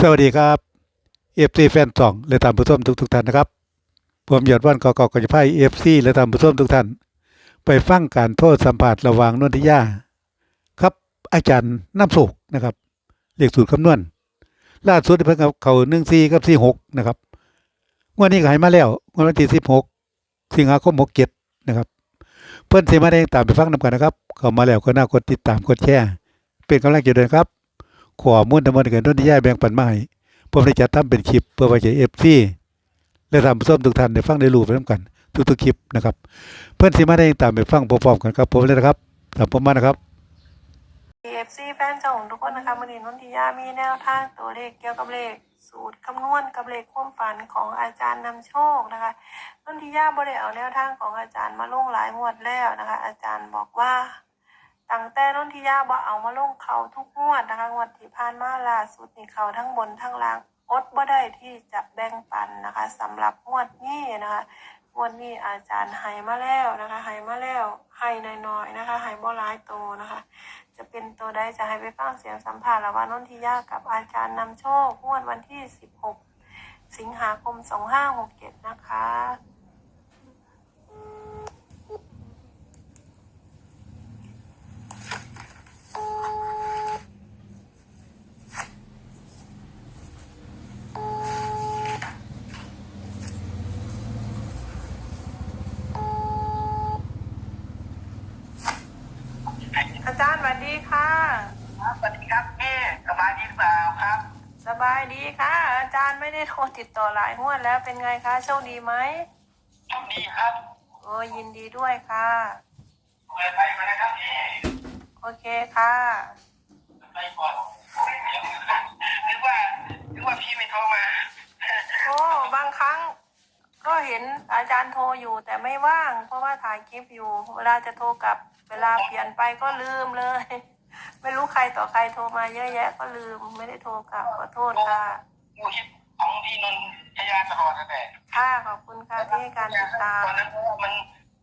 สวัสดีครับเอฟซีแฟนสองและตามผู้ชมทุกทุกท่านนะครับ ผมยอดวันกอกกจะพายเอฟซีและตามผู้ชมทุกท่าน ไปฟังการโทษสัมผัสระหว่างนนทิยา ครับอาจารย์น้ำโศกนะครับเลขสูตรคำนวณล่าสุดเพิ่งเขาหนึ่งสี่กับสี่หกนะครับงวดนี้ก็ให้มาแล้วงวดวันที่สิบหกสิงหาคมหกเจ็ดนะครับ เพื่อนสีมาแดงตามไปฟังนำกันนะครับ เข้ามาแล้วก็น่ากดติดตามกดแชร์เป็นกำลังใจด้วยครับ ขอมุ่นทำมันเกินต้นที่ย่ายแบ่งปันมาให้ผมได้จัดทำเป็นคลิปเพื่อไว้ใช้เอฟซีและทำผู้มทุกท่านได้ฟังได้รู้ไปน้ำกันทุกๆคลิปนะครับ เพื่อนสีมาได้ตามไปฟังพร้อมๆกันครับผมเลยนะครับตามผมมานะครับ KFC แฟนเจ้าของทุกคนนะคะมันนี้นนทิยามีแนวทางตัวเลขเกี่ยวกับเลขสูตรคำนวณกับเลขความฝันของอาจารย์นำโชคนะคะนนทิยาบ่ได้เอาแนวทางของอาจารย์มาลงหลายงวดแล้วนะคะ อาจารย์บอกว่า ตั้งแต่นนทิยาบ่เอามาลงเขาทุกงวดนะคะงวดที่ผ่านมาล่าสุดนี่เขาทั้งบนทั้งล่างอดบ่ได้ที่จะแบ่งปันนะคะสำหรับงวดนี้นะคะงวดนี้อาจารย์ให้มาแล้วนะคะให้มาแล้วให้น้อยๆนะคะให้บ่หลายโตนะคะ จะเป็นตัวใดจะให้ไปฟังเสียงสัมภาษณ์ระหว่างนนทิยากับอาจารย์นำโชคงวดวันที่ 16 สิงหาคม 2567 นะคะ อา จารย์สวัสดีค่ะ ครับสวัสดีครับแม่สบายดีหรือเปล่าครับ สบายดีค่ะ อาจารย์ไม่ได้โทรติดต่อหลายงวดแล้วเป็นไงคะโชคดีไหมโชคดีครับโอ้ยินดีด้วยค่ะเปิดไปมานะครับแม่โอเคค่ะไปก่อนนึกว่านึกว่าพี่ไม่โทรมาโอ้บางครั้ง ก็เห็นอาจารย์โทรอยู่แต่ไม่ว่าง เพราะว่าถ่ายคลิปอยู่ เวลาจะโทรกลับ เวลาเปลี่ยนไปก็ลืมเลย ไม่รู้ใครต่อใครโทรมาเยอะแยะ ก็ลืมไม่ได้โทรกลับขอโทษค่ะดูคลิปของพี่นนทยาตลอดนั่นแหละค่ะขอบคุณค่ะที่ให้การติดตามตอนนั้นเพราะว่ามัน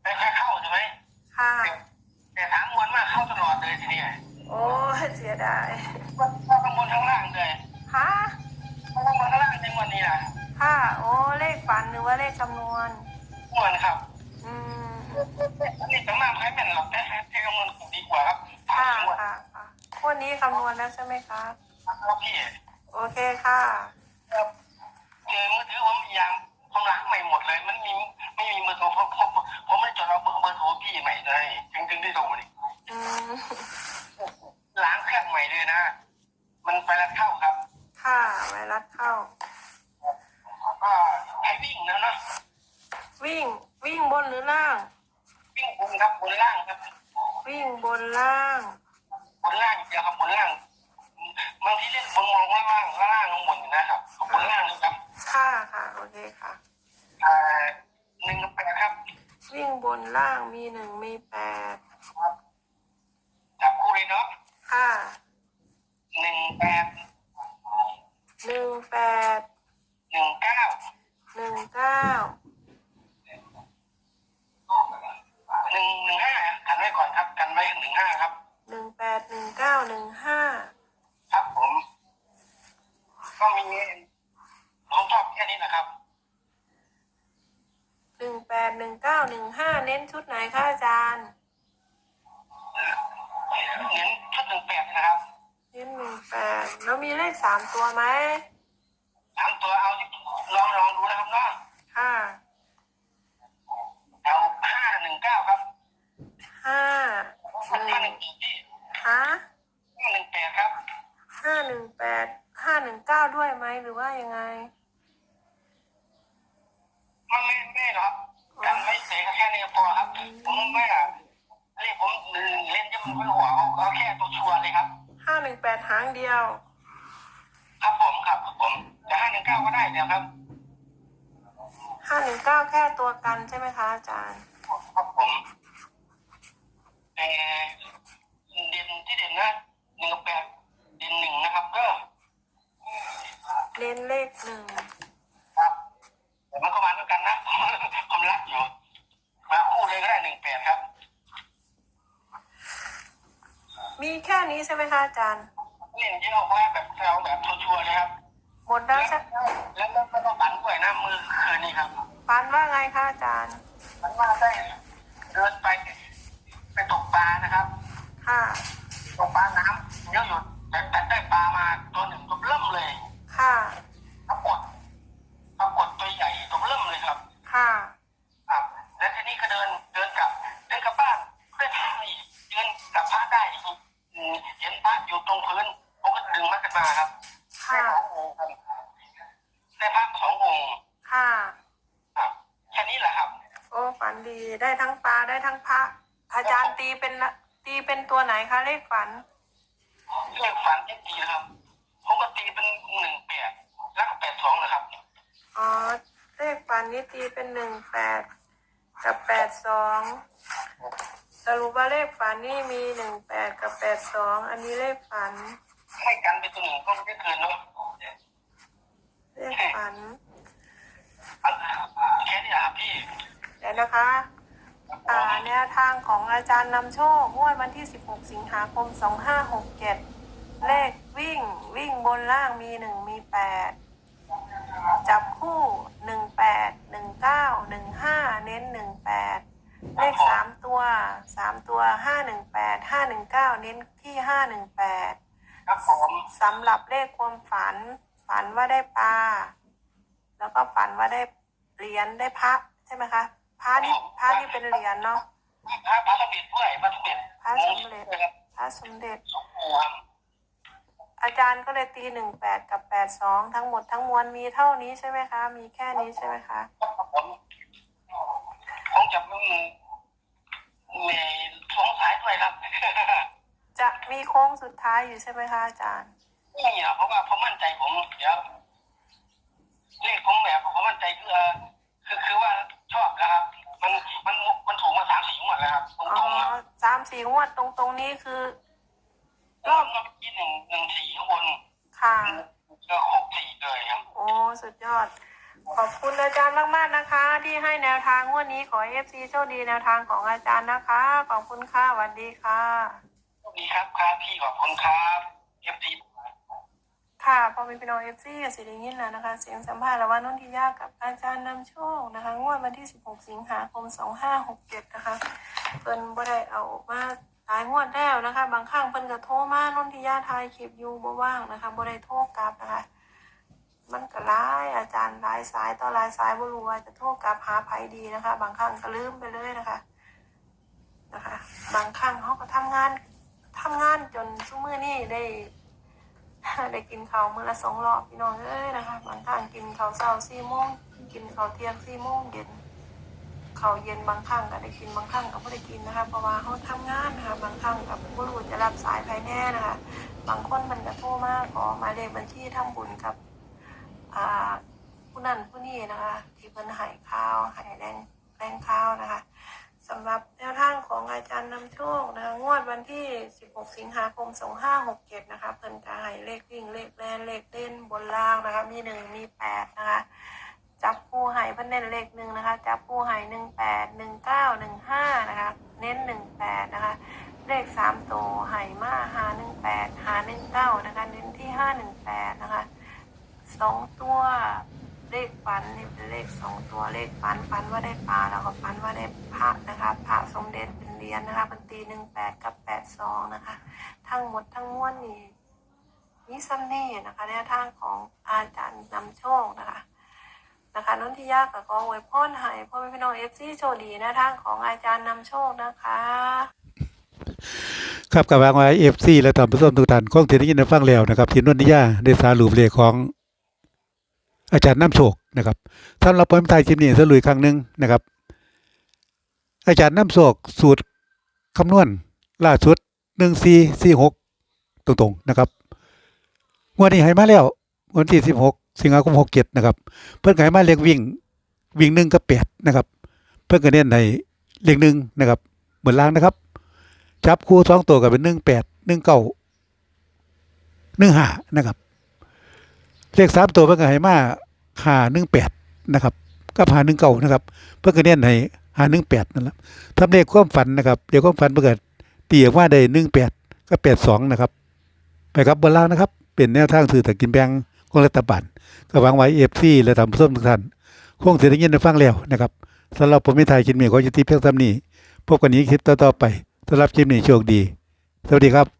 ไม่ค่อยเข้าใช่ไหมค่ะแต่ถามมวลมากเข้าตลอดเลยทีเนี้ยโอ้ยเสียดายเข้าข้างบนข้างล่างเลยค่ะเข้าข้างบนข้างล่างในวันนี้นะค่ะโอ้เลขฝันหรือว่าเลขคำนวณมวลครับ อืมนี่ต้องนำให้แม่นหรอกแต่ให้คำนวณดีกว่าครับถาค่ะมมวลค่ะค่ะวันนี้คำนวณแล้วใช่ไหมคะ ครับพี่โอเคค่ะ ครับเจอมือถือผมอย่างผมล้างใหม่หมดเลย มันมีไม่มีมือถือผมผมผมไม่จดเอาเบอร์เบอร์โทรพี่ใหม่เลยถึงถึงได้โทรนี่อืมล้างเครื่องใหม่เลยนะ มันไปแล้วเข้าครับ ค่ะไวรัสเข้า ก็ให้วิ่งนะเนาะ วิ่ง วิ่งบนหรือล่าง วิ่งบนครับบนล่างครับ วิ่งบนล่าง บนล่างเดียวครับบนล่างบางทีเล่นบนมองล่างล่างล่างล่างลงบนอยู่นะครับบนล่างนะครับ ค่ะค่ะ โอเคค่ะ อ่าหนึ่งแปดครับ วิ่งบนล่างมีหนึ่งมีแปดจับคู่เลยเนาะค่ะ หนึ่งแปดหนึ่งแปด หนึ่งเก้าหนึ่งเก้า หนึ่งหนึ่งห้ากันไว้ก่อนครับ กันไว้หนึ่งห้าครับ หนึ่งแปดหนึ่งเก้าหนึ่งห้า ครับผม ก็มีผมชอบแค่นี้นะครับ หนึ่งแปด หนึ่งเก้าหนึ่งห้าเน้นชุดไหนคะอาจารย์ เน้นชุดหนึ่งแปดนะครับเน้นหนึ่งแปดแล้วมีเลขสามตัวไหมสามตัวเอาที่ลองลองดูนะครับเนาะค่ะเอาห้าหนึ่งเก้าครับห้าหห้านึ่งหนึ่งแปดที่ฮะห้าหนึ่งแปดครับห้าหนึ่งแปดห้าหนึ่งเก้าด้วยไหมหรือว่ายังไง มันไม่ไม่หรอกครับ กันไม่เสียแค่นี้พอครับผมไม่อะเรียกผมเล่นจะมันไม่หัวเอาเอาแค่ตัวชัวร์เลยครับห้าหนึ่งแปดหางเดียว ครับผมครับผมแต่ห้าหนึ่งเก้าก็ได้เดี๋ยวครับห้าหนึ่งเก้าแค่ตัวกันใช่ไหมคะอาจารย์ ครับผมแต่เด่นที่เด่นนะหนึ่งกับแปดเด่นหนึ่งนะครับก็เน้นเลขหนึ่ง นี้ใช่ไหมคะอาจารย์เล่นเยอะมากแบบแซวแบบชัวร์นะครับหมดแล้วใช่แล้วแล้วก็ฝันด้วยนะมือคืนนี้ครับฝันว่าไงคะอาจารย์ฝันว่าได้เดินไป ไปตกปลานะครับ ค่ะตกปลาน้ำเยอะอยู่ ตีเป็นละตีเป็นตัวไหนคะเลขฝัน เลขฝันที่ตีนะครับผมก็ตีเป็นหนึ่งแปดแล้วก็แปดสองนะครับ อ๋อ เลขฝันนี่ตีเป็นหนึ่งแปดกับแปดสองสรุปว่าเลขฝันนี่มีหนึ่งแปดกับแปดสองอันนี้เลขฝัน ให้กันเป็นตัวหนึ่งก็ไม่เกินเนาะเลขฝัน อันแค่นี้ครับพี่ เดี๋ยวนะคะ อ่าแนวทางของอาจารย์นำโชคงวดวันที่ 16 สิงหาคม 2567 เลขวิ่งวิ่งบนล่างมี 1 มี 8 จับคู่ 18 19 15 เน้น 18 เลข 3 ตัว 3 ตัว 518 519 เน้นที่ 518 ครับผมสำหรับเลขความฝัน ฝันว่าได้ปลา แล้วก็ฝันว่าได้เหรียญได้พระใช่ไหมคะ พระนี่พระนี่เป็นเหรียญเนาะพระพระสมเด็จด้วยพระสมเด็จพระสมเด็จครับพระสมเด็จสององค์ครับอาจารย์ก็เลยตีหนึ่งแปดกับแปดสองทั้งหมดทั้งมวลมีเท่านี้ใช่ไหมคะ มีแค่นี้ใช่ไหมคะผมผมจะมีมีสงสัยด้วยครับ จะมีโค้งสุดท้ายอยู่ใช่ไหมคะอาจารย์นี่อะเพราะว่าผมมั่นใจผมเดี๋ยว สามสี่งวดตรงตรงๆนี้คือรอบก็ที่หนึ่งหนึ่งสี่ข้างบนค่ะก็หกสี่เลยครับ โอ้สุดยอด ขอบคุณอาจารย์มากๆนะคะ ที่ให้แนวทางงวดนี้ขอเอฟซีโชคดีแนวทางของอาจารย์นะคะ ขอบคุณค่ะสวัสดีค่ะสวัสดีครับครับพี่ขอบคุณครับเอฟซี ค่ะพอมีพี่น้องเอฟซีกับสิริยินแล้วนะคะ เสียงสัมภาษณ์ระหว่างนนทิยากับอาจารย์นำโชคนะคะงวดวันที่ 16 สิงหาคม 2567 นะคะเพิ่นบ่ได้เอามาหลายงวดแล้วนะคะ บางครั้งเพิ่นก็โทรมานนทิยาทายคลิปอยู่บ่ว่างนะคะบ่ได้โทรกลับนะคะ มันก็หลายอาจารย์หลายสายต่อหลายสายบ่รู้ว่าจะโทรกลับหาไผดีนะคะ บางครั้งก็ลืมไปเลยนะคะนะคะ บางครั้งเขาก็ทำงานทำงานจนซุมื้อนี้ได้ ได้กินข้าวมื้อละสองรอบพี่น้องเอ้ยนะคะบางครั้งกินข้าวเช้าสี่โมงกินข้าวเที่ยงสี่โมงเย็นข้าวเย็นบางครั้งก็ได้กินบางครั้งก็ไม่ได้กินนะคะเพราะว่าเขาทำงานนะคะบางครั้งกับผู้รู้จะรับสายภายแน่นะคะ บางคนมันก็โทรมากขอหมายเลขบัญชีทำบุญกับผู้นั้นผู้นี้นะคะ ที่เพิ่นหายข้าวหายแรงแรงข้าวนะคะสำหรับแนวทางของอาจารย์นำโชคนะคะงวดวันที่ 16 สิงหาคม 2567นะคะเพิ่นก็ ให้เลขวิ่งเลขแลนเลขเต้นบนล่างนะคะ มี1มี8นะคะ จับคู่ให้เพิ่นเน้นเลขหนึ่งนะคะ จับคู่ให้หนึ่งแปดหนึ่งเก้าหนึ่งห้านะคะ เน้นหนึ่งแปดนะคะ เลขสามตัวให้มาหาหนึ่งแปดหาหนึ่งเก้านะคะ เน้นที่ห้าหนึ่งแปดนะคะสองตัวเลขฝันนี่เป็นเลขสองตัวเลขฝันฝันว่าได้ปลาแล้วก็ฝันว่าได้พระนะคะพระสมเด็จเป็นเรียญนะคะเป็นตีหนึ่งแปดกับแปดสองนะคะ ทั้งหมดทั้งมวลนี่ มีซัมนี่นะคะแนวทางของอาจารย์นำโชคนะคะนะคะนนทิยากับกองอวยพรให้พ่อแม่พี่น้องเอฟซีโชดีแนวทางของอาจารย์นำโชคนะคะ ครับกับวางไว้เอฟซีและท่านผู้ชมทุกท่านคงจะได้ยินได้ฟังแล้วนะครับที่นนทิยาได้สารุปเลขของอาจารย์น้ำโชคนะครับสำหรับผมไทยคลิปนี้สรุปครั้งหนึ่งนะครับ อาจารย์น้ำโชคสูตรคำนวณล่าสุดหนึ่งสี่สี่หกตรงๆนะครับ งวดนี้ให้มาแล้ววันที่สิบหกสิงหาคมหกเจ็ดนะครับ เพื่อนก็ให้มาเลขวิ่ง วิ่งหนึ่งกับแปดนะครับ เพื่อนก็เน้นในเลขหนึ่งนะครับ เหมือนล่างนะครับ จับคู่สองตัวกับเป็นหนึ่งแปดหนึ่งเก้าหนึ่งห้านะครับเลขสามตัวเพื่อนก็ให้มาหาหนึ่งแปดนะครับกับหาหนึ่งเก้านะครับ เพื่อนก็เน้นให้หาหนึ่งแปดนั่นแหละทำเลขความฝันนะครับเลขความฝันเพื่อนก็ตีออกมาได้หนึ่งแปดก็แปดสองนะครับ ไปครับบนล่างนะครับ เป็นแนวทางสื่อตะกินแบงของรัฐบาลก็หวังไว้เอฟซีและทำส้มทุกท่านคงเสียงยินได้ฟังแล้วนะครับสำหรับผมมิไทยคินมีขอยุติเพียงเท่านี้พบกันอีกคลิปต่อๆไปสำหรับคลิปนี้โชคดี สวัสดีครับ